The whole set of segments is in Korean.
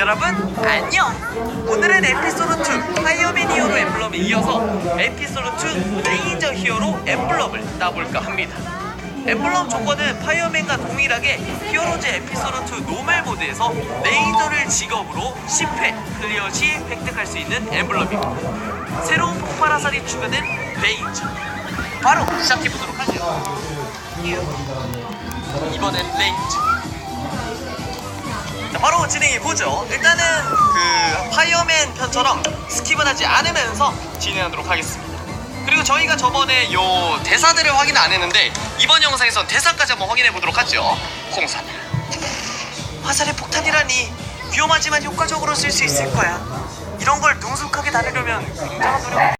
여러분 안녕. 오늘은 에피소드 2 파이어맨 히어로 엠블럼에 이어서 에피소드 2 레인저 히어로 엠블럼을 따볼까 합니다. 엠블럼 조건은 파이어맨과 동일하게 히어로즈 에피소드 2 노멀 모드에서 레인저를 직업으로 10회 클리어 시 획득할 수 있는 엠블럼입니다. 새로운 폭발 화살이 추가된 레인저. 바로 시작해보도록 하죠. 이번엔 레인저. 자, 바로 진행해 보죠. 일단은 그 파이어맨 편처럼 스킵은 하지 않으면서 진행하도록 하겠습니다. 그리고 저희가 저번에 요 대사들을 확인 안 했는데 이번 영상에선 대사까지 한번 확인해 보도록 하죠. 홍산. 화살의 폭탄이라니 위험하지만 효과적으로 쓸 수 있을 거야. 이런 걸 능숙하게 다루려면 굉장한 노력.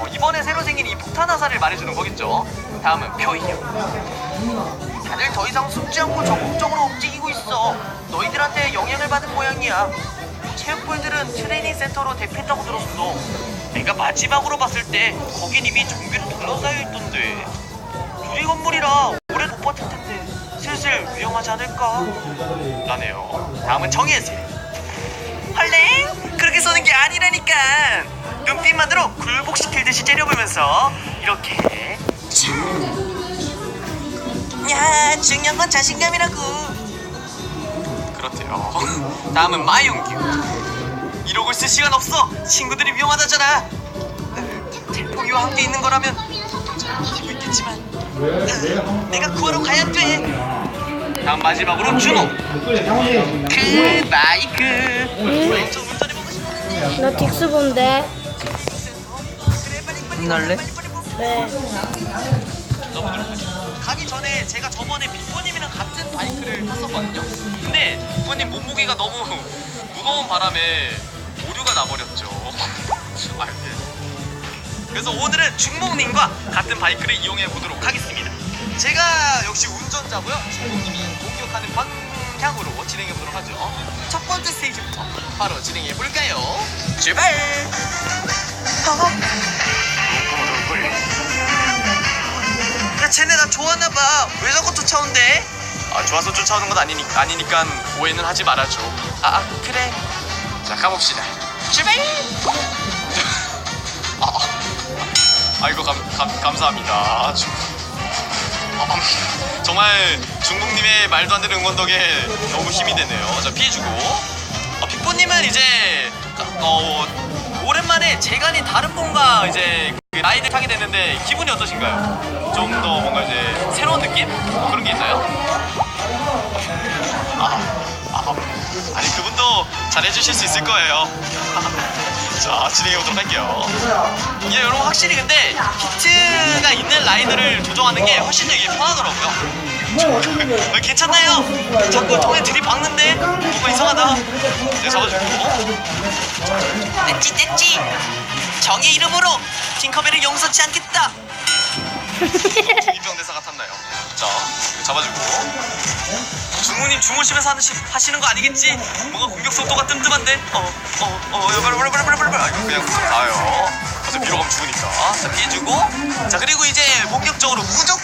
어, 이번에 새로 생긴 이 폭탄 화살을 말해주는 거겠죠. 다음은 표희요. 다들 더 이상 숨지 않고 적극적으로 움직이고 있어. 너희들한테 영향을 받은 모양이야. 체육부들은 트레이닝 센터로 대피했다고 들었어. 내가 마지막으로 봤을 때 거긴 이미 좀비로 둘러싸여 있던데. 유리 건물이라 오래 못 버틸 텐데 슬슬 위험하지 않을까? 라네요. 다음은 정예슬. 헐랭? 그렇게 쏘는 게 아니라니까. 눈빛만으로 굴복시킬 듯이 째려보면서 이렇게 중요한 건 자신감이라고. 그렇대요. 다음은 마용규. 이러고 있을 시간 없어. 친구들이 위험하다잖아. 태풍이와 함께 있는 거라면 잘 버티고 있겠지만. 으, 내가 구하러 가야 돼. 다음 마지막으로 준호. 그 마이크. 저 운전해보고 싶었는데 나 딕스 본데. 그래 빨리 빨리 혼날래? 빨리 네. 하죠. 가기 전에 제가 저번에 빅보님이랑 같은 바이크를 탔었거든요. 근데 빅보님 몸무게가 너무 무거운 바람에 오류가 나버렸죠. 아, 네. 그래서 오늘은 중목님과 같은 바이크를 이용해 보도록 하겠습니다. 제가 역시 운전자고요. 중목님이 공격하는 방향으로 진행해 보도록 하죠. 첫 번째 스테이지부터 바로 진행해 볼까요? 출발! 야 쟤네 나 좋아하나봐. 왜 자꾸 쫓아온대? 아 좋아서 쫓아오는 건 아니니까 아니니까 오해는 하지 말아줘. 아, 아 그래. 자 가봅시다. 출발! 아, 아. 이고 감, 감, 감사합니다. 중, 아, 음, 정말 중국님의 말도 안 되는 응원 덕에 너무 힘이 되네요. 자 피해주고. 어, 빅보님은 이제 어 오랜만에 재간이 다른 분과 이제 그 라이드 타게 됐는데 기분이 어떠신가요? 좀 더 뭔가 이제 새로운 느낌? 뭐 그런 게 있나요? 아, 아, 아니 그분도 잘해주실 수 있을 거예요. 자 진행해 보도록 할게요. 예, 여러분 확실히 근데 히트가 있는 라이드를 조정하는 게 훨씬 되게 편하더라고요. 어, 괜찮나요? 자꾸 통에 들이박는데 뭔가 이상하다. 네, 잡아주고. 냈지 냈지. 정의 이름으로 팅커벨을 용서치 않겠다. 이병 대사 같았나요? 자, 잡아주고. 중우님 주무시면서 하시, 하시는 거 아니겠지? 뭔가 공격 속도가 뜸뜸한데? 어, 어, 어, 빨리, 빨리. 아, 이거 그냥 가요. 그래서 위로 가면 죽으니까. 자, 피해주고. 자, 그리고 이제 본격적으로 무적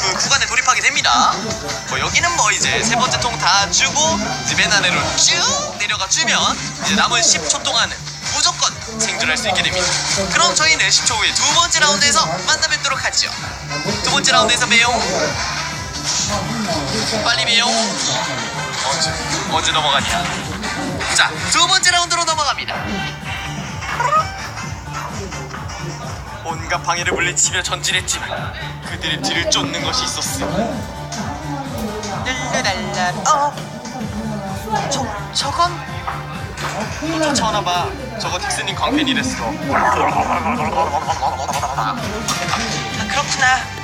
그 구간에 돌입하게 됩니다. 뭐 여기는 뭐 이제 세 번째 통 다 주고 이제 맨 아래로 쭉 내려가 주면 이제 남은 10초 동안은 무조건 생존할 수 있게 됩니다. 그럼 저희는 10초 후에 두 번째 라운드에서 만나 뵙도록 하죠. 두 번째 라운드에서 봬요. 빨리 봬요. 언제 언제 넘어가냐? 자, 두 번째 라운드로 넘어갑니다. 온갖 방해를 물리치며 전진했지만 그들의 뒤를 쫓는 것이 있었어. 랄라랄라. 어? 저 저건 또 쫓아오나봐. 저거 딕스님 광팬이랬어. 아, 그렇구나.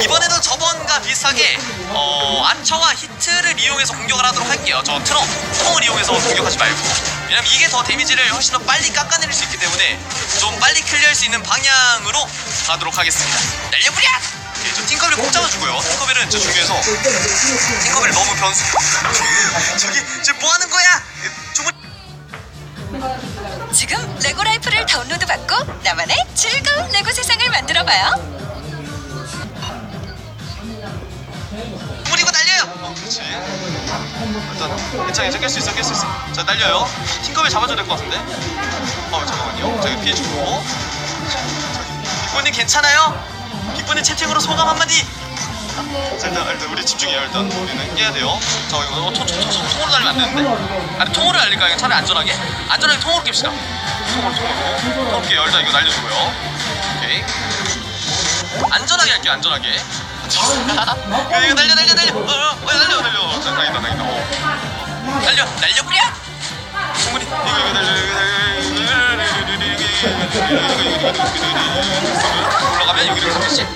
이번에도 저번과 비슷하게 어, 아처와 히트를 이용해서 공격을 하도록 할게요. 저 트럭, 통을 이용해서 공격하지 말고. 왜냐면 이게 더 데미지를 훨씬 더 빨리 깎아내릴 수 있기 때문에 좀 빨리 클리어할 수 있는 방향으로 가도록 하겠습니다. 날려버려! 저 팅커벨 꼭 잡아주고요. 팅커벨은 진짜 중요해서 팅커벨 너무 변수. 저기, 저기 뭐 하는 거야? 저번 지금 레고 라이프를 다운로드 받고 나만의 즐거운 레고 세상을 만들어 봐요. 뿌리고 달려요. 그렇지. 일단 괜찮아, 괜찮아. 깰수 있어, 깰 수 있어. 자, 날려요. 킹컵에 잡아줘야 될 것 같은데. 어, 잠깐만요. 자, 이거 피해 주고. 빅보님 괜찮아요? 빅보님 채팅으로 소감 한마디. 자, 일단, 일단 우리 집중해요. 일단 우리는 깨야 돼요. 자, 이거 어, 통, 통, 통, 통으로 날리면 안 되는데. 아니, 통으로 날릴까요? 그냥 차라리 안전하게. 안전하게 통으로 깹시다. 통으로, 통으로. 통으로. 일단 이거 날려주고요. 오케이. 안전하게 할게요. 안전하게. 이거 이거 날려 날려 날려. 어, 어, 어, 날려 날려. 자, 당이다 당이다. 어. 날려 날려 뿌려. 충분히 이거 이거 날려 이거 날려.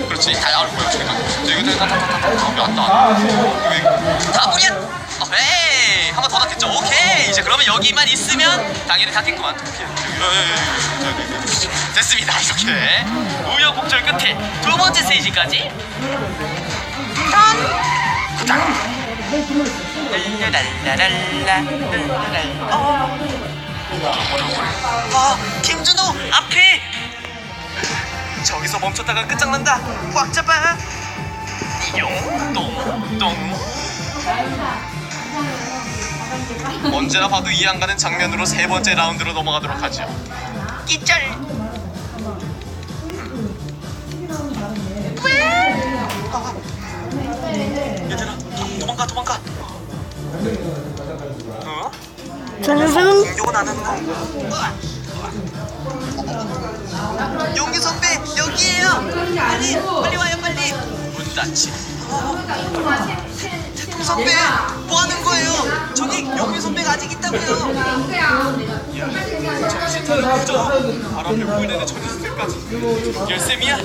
그렇지. 다 나올 거예요. 지금. 자, 이거 다다다다다 안 나와. 이거 다 뿌려. 어, 에이 한번더 낫겠죠. 오케이. 이제 그러면 여기만 있으면 당연히. 오케이. 됐습니다. 이렇게 우여곡절 끝에 두 번째 스테이지까지 아, 김준호 앞에 저기서 멈췄다가 끝장난다. 꽉 잡아. 똥똥똥. 언제나 봐도 이해 안 가는 장면으로 세 번째 라운드로 넘어가도록 하죠. 끼쩔. 얘들아 도망가 도망가 어? 공격은 안 하는 문 닫지. 태풍 선배 뭐 하는 거예요? 저기 용기 선배가 아직 있다고요. 정신 차려 보죠 바람에 보이는 전기선배까지. 열쌤이야?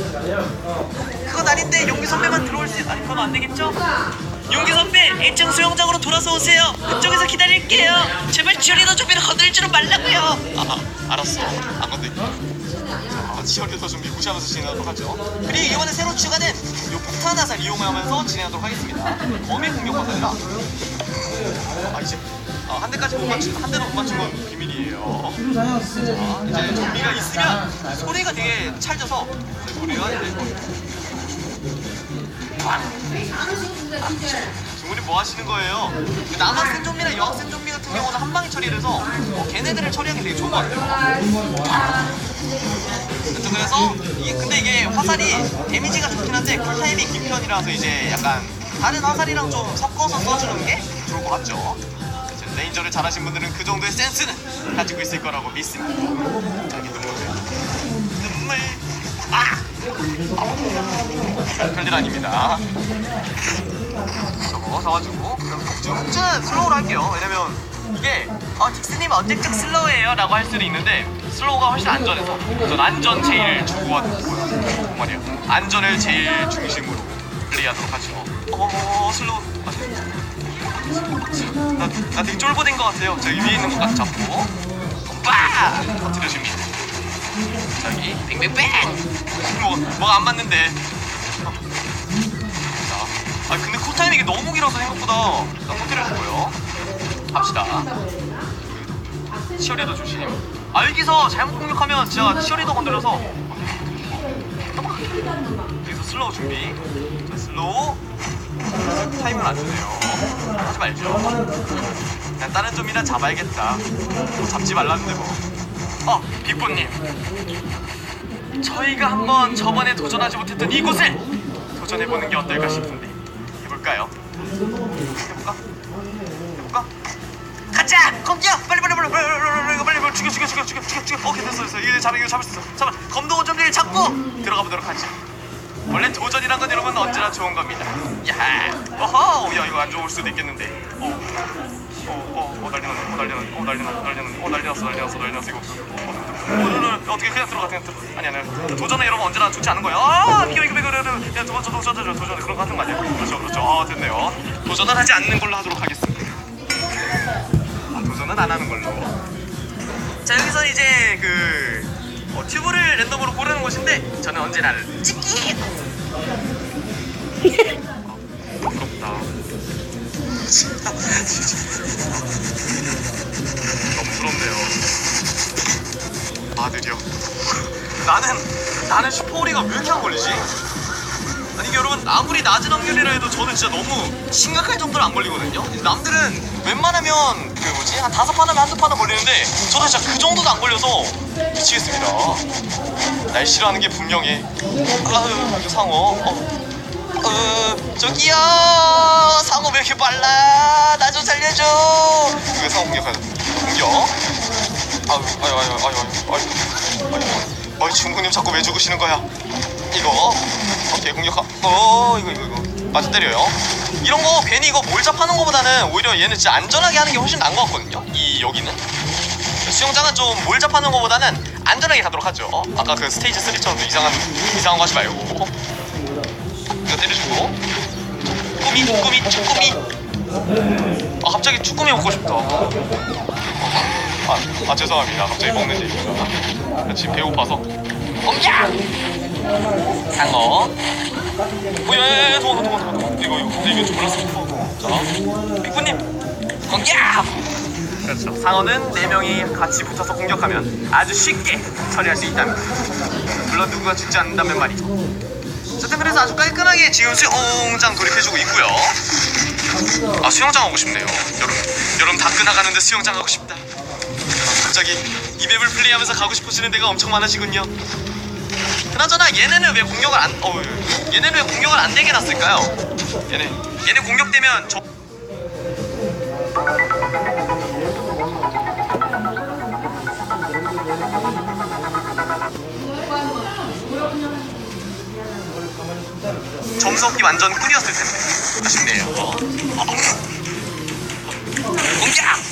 그건 아닌데 용기 선배만 들어올 수 아니 그건 안 되겠죠? 용기 선배 1층 수영장으로 돌아서 오세요. 그쪽에서 기다릴게요. 제발 치어리더 준비를 건들지는 말라고요. 아 알았어. 안 건들게 자 치어리더 준비 무시하면서 진행하도록 하죠. 그리고 이번에 새로 추가된 요 폭탄 화살 이용하면서 진행하도록 하겠습니다. 범위 공격 화살이라. 아 이제 아, 한 대까지 못 맞춘 한 대도 못 맞춘 건 비밀이에요. 자 이제 좀비가 있으면 소리가 되게 찰져서 소리가 이제 중훈이 뭐 하시는 거예요? 그 남학생 좀비나 여학생 좀비 같은 경우는 한 방에 처리를 해서 어, 걔네들을 처리하기 되게 좋은 것 같아요. 그렇죠. 그래서 이게 근데 이게 화살이 데미지가 좋긴 한데 쿨타임이 긴 편이라서 이제 약간 다른 화살이랑 좀 섞어서 써주는 게 좋을 것 같죠. 레인저를 잘하신 분들은 그 정도의 센스는 가지고 있을 거라고 믿습니다. 자기 눈물, 눈물, 아, 별일 아닙니다. 저거 사가지고 좀 흑주는 슬로우로 할게요. 왜냐면 이게 어 딕스님 언제적 슬로우예요? 라고 할 수도 있는데 슬로우가 훨씬 안전해서. 전 안전 제일 추구하고요 말이에요. 안전을 제일 중심으로 플레이하도록 하죠 어 슬로우. 나, 나 되게 쫄보된 것 같아요. 저기 위에 있는 것까지 잡고 빠! 터뜨려줍니다 저기 뱅뱅뱅! 뭐, 뭐가 안 맞는데? 자, 아 근데 쿨타임이 이게 너무 길어서 생각보다 일단 터뜨려주고요. 갑시다. 치어리더 조심. 아 여기서 잘못 공격하면 진짜 치어리더 건드려서. 여기서 슬로우 준비. 자 슬로우. 타임을 안 주네요. 하지 말죠. 그냥 다른 점이나 잡아야겠다. 뭐 잡지 말라는데 뭐 어 빅보님 저희가 한번 저번에 도전하지 못했던 이곳을 도전해보는 게 어떨까 싶은데 해볼까요? 해볼까? 해볼까? 가자! 공격! 빨리 빨리 빨리 빨리 빨리 빨리 빨리 빨리 죽여 죽여 죽여 죽여 죽여 죽여 오케이 됐어 됐어 이거 잡아 이거 잡을 수 있어 잡아 검도 오점리를 잡고 들어가 보도록 하죠 원래 도전이란 건 여러분 언제나 좋은 겁니다 야 어허 야 이거 안 좋을 수도 있겠는데 어어어 난리 났네 어 난리 났네 어 난리 났네 난리 났네 어 난리 났어 난리 났어 난리 났어 이거 어, 어떻게 그냥 들어가 그냥 들어가 아니 아니. 도전은 여러분 언제나 좋지 않은 거예요 아 비켜 비켜 비켜 비켜 야 도전 도전 도전 도전 그런 거 하는 거 아니야? 그렇죠 그렇죠. 아 됐네요. 도전은 하지 않는 걸로 하도록 하겠습니다. 아, 도전은 안 하는 걸로. 자 여기서 이제 그 어, 튜브를 랜덤으로 고르는 곳인데 저는 언제나 찍기 너무 부럽네요 아들이요 나는 나는 슈퍼오리가 왜 이렇게 안 걸리지? 아니 여러분 아, 아무리 낮은 확률이라 해도 저는 진짜 너무 심각할 정도로 안 걸리거든요. 남들은 웬만하면 그 뭐지 한 다섯 판 하면 한두 판은 걸리는데 저도 진짜 그 정도도 안 걸려서 미치겠습니다. 날 싫어하는 게 분명해. 아유 상어. 어. 어, 저기요. 상어 왜 이렇게 빨라? 나 좀 살려줘. 왜 상어 공격하자 공격? 아유 아유 아유 아유 아유 아유 아유. 아유 중국님 자꾸 왜 죽으시는 거야? 이거? 오케이 공격하 어 이거 이거 이거. 맞아 때려요. 이런 거 괜히 이거 몰잡 하는 거보다는 오히려 얘는 진짜 안전하게 하는 게 훨씬 나은 것 같거든요 이 여기는. 수영장은 좀 몰잡하는 거보다는 안전하게 가도록 하죠. 아까 그 스테이지 3처럼 이상한 이상한 거 하지 말고 이거 때려주고 꾸미 꾸미 쭈꾸미. 아 갑자기 쭈꾸미 먹고 싶다. 아, 아 죄송합니다. 갑자기 먹는 얘기가 지금 배고파서. 엉야 상어 오야야야 도망가 도망가 도망가. 이거 이거 근데 이거 좀 몰랐어. 자 빅부님. 엉야 그렇죠. 상어는 4명이 같이 붙어서 공격하면 아주 쉽게 처리할 수 있답니다. 물론 누구가 죽지 않는다면 말이죠 어쨌든 그래서 아주 깔끔하게 지금 수영장 돌입해주고 있고요. 아 수영장 하고 싶네요. 여름 여름 다 끝나가는데 수영장 하고 싶다. 아, 갑자기 이 맵을 플레이하면서 가고 싶어지는 데가 엄청 많아지군요. 그나저나 얘네는 왜 공격을 안? 어 얘네는 왜 공격을 안 되게 놨을까요? 얘네 얘네 공격되면 저 얻기 완전 꿀이었을 텐데 아쉽네요. 공격!